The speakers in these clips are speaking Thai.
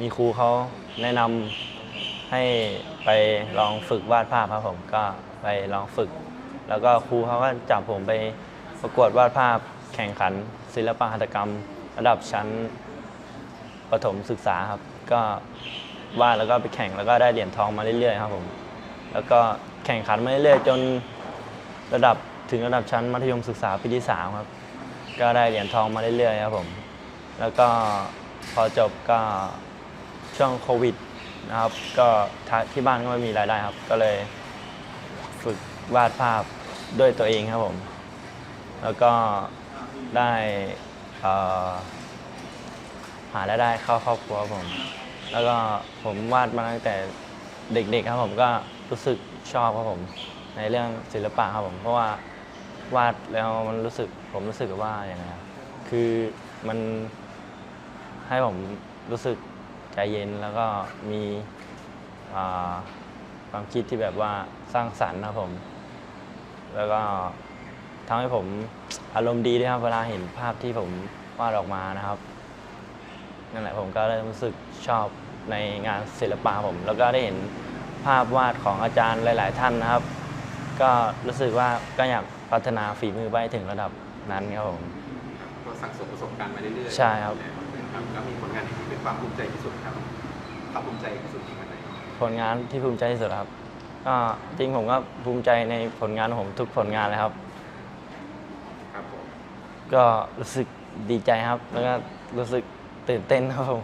มีครูเขาแนะนำให้ไปลองฝึกวาดภาพครับผมก็ไปลองฝึก แล้วก็ครูเขาก็จับผมไปประกวดวาดภาพแข่งขัน ศิลปหัตถกรรม ระดับชั้นประถมศึกษาครับ ก็วาดแล้วก็ไปแข่งแล้วก็ได้เหรียญทองมาเรื่อยๆครับผมแล้วก็แข่งขันมาเรื่อยๆจนระดับถึงระดับชั้นมัธยมศึกษาปีที่สามครับก็ได้เหรียญทองมาเรื่อยๆครับผมแล้วก็ พอจบก็ช่วงโควิดนะครับ ก็ที่บ้านก็ไม่มีรายได้ครับ ก็เลยฝึกวาดภาพด้วยตัวเองครับผม แล้วก็ได้หารายได้เข้าครอบครัวผม แล้วก็ผมวาดมาตั้งแต่เด็กๆครับผมก็รู้สึกชอบครับผม ในเรื่องศิลปะครับผม เพราะว่าวาดแล้วมันรู้สึกผมรู้สึกว่าอย่างไรครับคือมัน ให้ผมรู้สึกใจเย็นแล้วก็มีอ่าความคิดที่แบบว่าสร้างสรรค์นะครับผม แล้วก็ทำให้ผมอารมณ์ดีด้วยครับเวลาเห็นภาพที่ผมวาดออกมานะครับนั่นแหละผมก็เริ่มรู้สึกชอบในงานศิลปะผม แล้วก็ได้เห็นภาพวาดของอาจารย์หลาย ๆ ท่านนะครับ ก็รู้สึกว่าก็อยากพัฒนาฝีมือไปถึงระดับนั้นครับผมครับก็สั่งสมประสบการณ์มาเรื่อยๆใช่ครับ ครับแล้วมีผลงานที่เป็นความภูมิใจที่สุดครับความภูมิใจที่สุดที่มันไหนผลงานที่ภูมิใจที่สุดครับก็จริงผมก็ภูมิใจในผลงานของผมทุกผลงานเลยครับ ครับผมก็รู้สึกดีใจครับ แล้วก็รู้สึกตื่นเต้นครับผม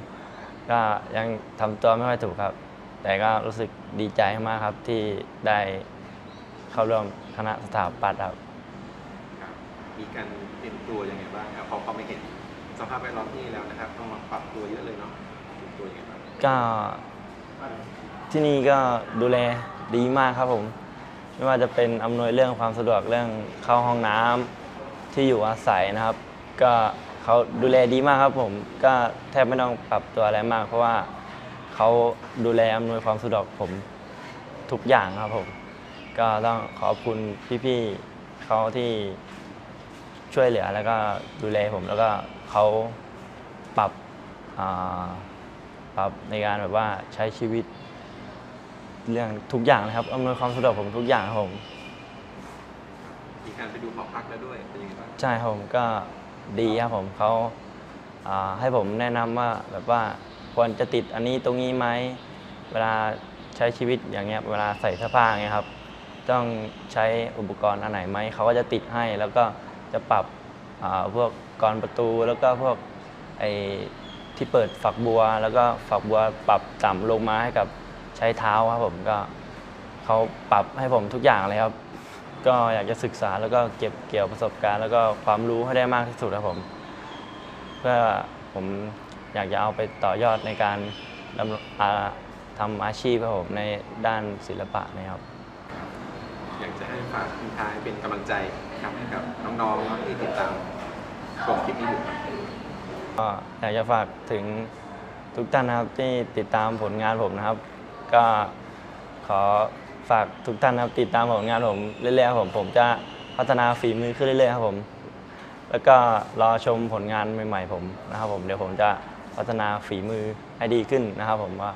ก็ยังทำตัวไม่ค่อยถูกครับ แต่ก็รู้สึกดีใจมากครับที่ได้เข้าร่วมคณะสถาปัตย์ครับ ครับ มีการเตรียมตัวยังไงบ้างครับพอเขาไม่เห็น สภาพแวดล้อมที่นี่แล้วนะครับ ต้องมาปรับตัวเยอะเลยเนาะเตรียมตัวยังไงบ้างก็ที่นี่ก็ดูแลดีมากครับผม ไม่ว่าจะเป็นอำนวยเรื่องความสะดวกเรื่องเข้าห้องน้ำที่อยู่อาศัยนะครับ ก็เขาดูแลดีมากครับผม ก็แทบไม่ต้องปรับตัวอะไรมาก เพราะว่าเขาดูแลอำนวยความสะดวกผมทุกอย่างครับผม ก็ต้องขอบคุณพี่ๆเขาที่ช่วยเหลือแล้วก็ดูแลผมแล้วก็ เขาปรับอ่าครับในการแบบว่าใช้ชีวิตเรื่องทุกอย่างเลยครับอำนวยความสะดวกผมทุกอย่างครับผมมีการไปดูหอพักแล้วด้วยเป็นยังไงบ้างใช่ครับผมก็ดีครับผมเขาอ่าให้ผมแนะนำว่าแบบว่าควรจะติดอันนี้ตรงนี้ไหมเวลาใช้ชีวิตอย่างเงี้ยเวลาใส่เสื้อผ้าอย่างเงี้ยครับ ต้องใช้อุปกรณ์อันไหนไหมเขาก็จะติดให้แล้วก็จะปรับอ่าพวก กรอนประตู แล้วก็พวกไอ้ที่เปิดฝักบัว แล้วก็ฝักบัวปรับต่ำลงมาให้กับใช้เท้าครับผมก็เขาปรับให้ผมทุกอย่างเลยครับ ก็อยากจะศึกษาแล้วก็เก็บเกี่ยวประสบการณ์ แล้วก็ความรู้ให้ได้มากที่สุดครับผม เพื่อผมอยากจะเอาไปต่อยอดในการดำรงอ่าทำอาชีพครับผมในด้านศิลปะนะครับอยากจะให้ฝากทิ้งท้ายเป็นกำลังใจครับให้กับน้องๆที่ติดตาม ชมคลิปนี้อยู่ก็อยากจะฝากถึงทุกท่านนะครับที่ติดตามผลงานผมนะครับ ก็ขอฝากทุกท่านนะครับติดตามผลงานผมเรื่อยๆครับผมผมจะพัฒนาฝีมือขึ้นเรื่อยๆครับผม แล้วก็รอชมผลงานใหม่ๆ ผมนะครับผมเดี๋ยวผมจะพัฒนาฝีมือให้ดีขึ้นนะครับ ผมว่า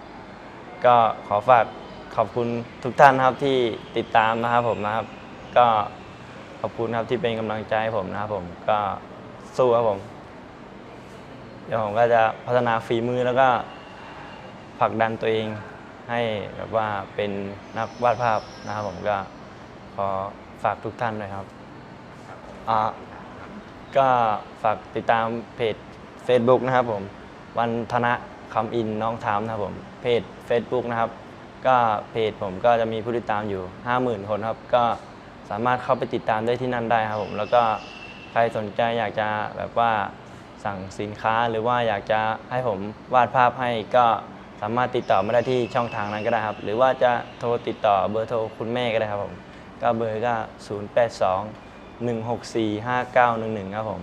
ก็ขอฝากขอบคุณทุกท่านนะครับที่ติดตามนะครับผมนะครับ ก็ขอบคุณครับที่เป็นกำลังใจให้ผมนะครับผมก็ สู้ครับผมเดี๋ยวผมก็จะพัฒนาฝีมือแล้วก็ผลักดันตัวเองให้แบบว่าเป็นนักวาดภาพนะครับผมก็ขอฝากทุกท่านด้วยครับอ่าก็ฝากติดตามเพจ Facebook นะครับผมวันธนะคำอินน้องถามนะครับผมเพจ Facebook นะครับ ก็เพจผมก็จะมีผู้ติดตามอยู่ 50,000 คนครับ ก็สามารถเข้าไปติดตามได้ที่นั่นได้ครับผมแล้วก็ ใครสนใจอยากจะแบบว่าสั่งสินค้าหรือว่าอยากจะให้ผมวาดภาพให้ก็สามารถติดต่อมาได้ที่ช่องทางนั้นก็ได้ครับ หรือว่าจะโทรติดต่อเบอร์โทรคุณแม่ก็ได้ครับผมก็เบอร์ก็ 082 164 5911 ครับผม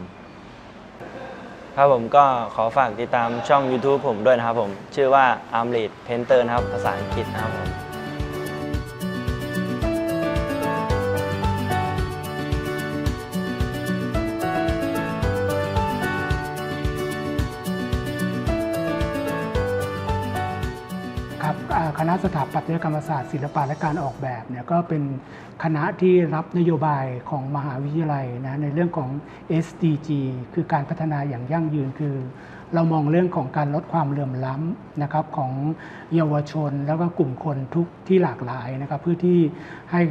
ครับผมก็ขอฝากติดตามช่อง YouTube ผมด้วยนะครับผม ชื่อว่า a r m l e d Painter นะครับ ภาษาอังกฤษนะครับผม คณะสถาปัตยกรรมศาสตร์ศิลปะและการออกแบบเนี่ยก็เป็นคณะที่รับนโยบายของมหาวิทยาลัยนะในเรื่องของ SDG คือการพัฒนาอย่างยั่งยืนคือ เรามองเรื่องของการลดความเหลื่อมล้ำนะครับของเยาวชนแล้วก็กลุ่มคนทุกที่หลากหลายนะครับเพื่อที่ให้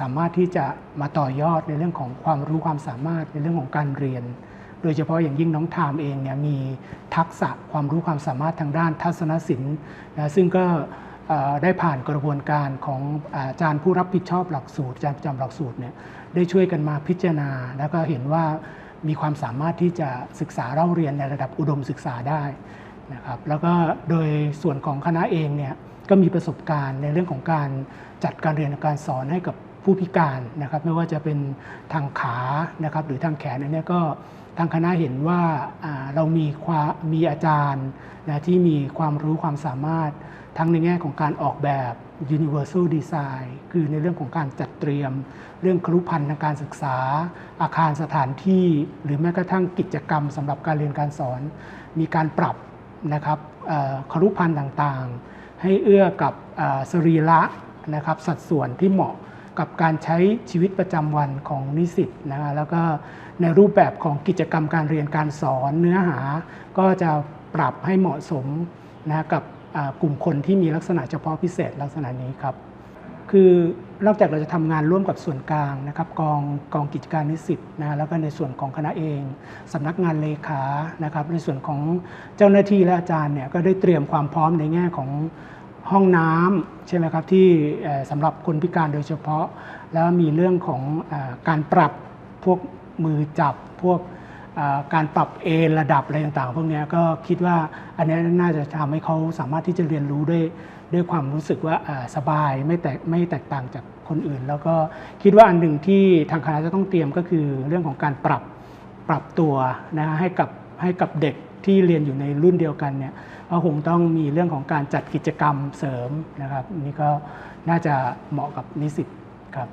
สามารถที่จะมาต่อยอดในเรื่องของความรู้ความสามารถในเรื่องของการเรียน โดยเฉพาะอย่างยิ่งน้องทามเองเนี่ยมีทักษะความรู้ความสามารถทางด้านทัศนศิลป์นะซึ่งก็ได้ผ่านกระบวนการของอาจารย์ผู้รับผิดชอบหลักสูตรอาจารย์ประจำหลักสูตรเนี่ยได้ช่วยกันมาพิจารณา แล้วก็เห็นว่ามีความสามารถที่จะศึกษาเล่าเรียนในระดับอุดมศึกษาได้นะครับแล้วก็โดยส่วนของคณะเองเนี่ยก็มีประสบการณ์ในเรื่องของการจัดการเรียนการสอนให้กับ ผู้พิการนะครับไม่ว่าจะเป็นทางขานะครับหรือทางแขนอันเนี้ยก็ทางคณะเห็นว่าเรามีความมีอาจารย์นะที่มีความรู้ความสามารถทั้งในแง่ของการออกแบบ universal design คือในเรื่องของการจัดเตรียม เรื่องครุพันธ์ทางการศึกษา อาคารสถานที่ หรือแม้กระทั่งกิจกรรมสำหรับการเรียนการสอน มีการปรับนะครับครุพันธ์ต่างๆ ให้เอื้อกับสรีระนะครับสัดส่วนที่เหมาะ กับการใช้ชีวิตประจำวันของนิสิตนะฮะแล้วก็ในรูปแบบของกิจกรรมการเรียนการสอนเนื้อหา ก็จะปรับให้เหมาะสมนะกับกลุ่มคนที่มีลักษณะเฉพาะพิเศษลักษณะนี้ครับ คือนอกจากเราจะทำงานร่วมกับส่วนกลางนะครับกองกองกิจการนิสิตนะแล้วก็ในส่วนของคณะเองสำนักงานเลขานะครับ ในส่วนของเจ้าหน้าที่และอาจารย์เนี่ยก็ได้เตรียมความพร้อมในแง่ของ ห้องน้ำใช่ไหมครับที่สำหรับคนพิการโดยเฉพาะ แล้วมีเรื่องของอการปรับพวกมือจับพวกการปรับเอระดับอะไรต่างๆ พวกนี้ก็คิดว่าอันนี้น่าจะทำให้เขาสามารถที่จะเรียนรู้ด้วยด้วยความรู้สึกว่าสบายไม่แตกไม่แตกต่างจากคนอื่น แล้วก็คิดว่าอันหนึ่งที่ทางคณะจะต้องเตรียมก็คือเรื่องของการปรับปรับตัวนะฮะให้กับให้กับเด็ก ที่เรียนอยู่ในรุ่นเดียวกันเนี่ยก็คงต้องมีเรื่องของการจัดกิจกรรมเสริมนะครับอันนี่ก็น่าจะเหมาะกับนิสิตครับ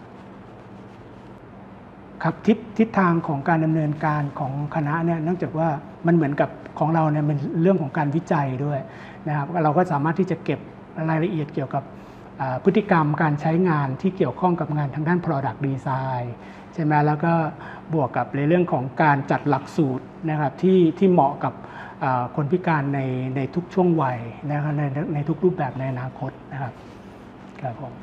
ครับทิศทิศทางของการดำเนินการของคณะเนี่ยเนื่องจากว่ามันเหมือนกับของเราเนี่ยเป็นเรื่องของการวิจัยด้วยนะครับเราก็สามารถที่จะเก็บรายละเอียดเกี่ยวกับพฤติกรรมการใช้งานที่เกี่ยวข้องกับงานทางด้าน Product Design ใช่ไหมแล้วก็บวกกับในเรื่องของการจัดหลักสูตร นะครับที่ที่เหมาะกับคนพิการในในทุกช่วงวัยนะครับในในทุกรูปแบบในอนาคตนะครับครับผม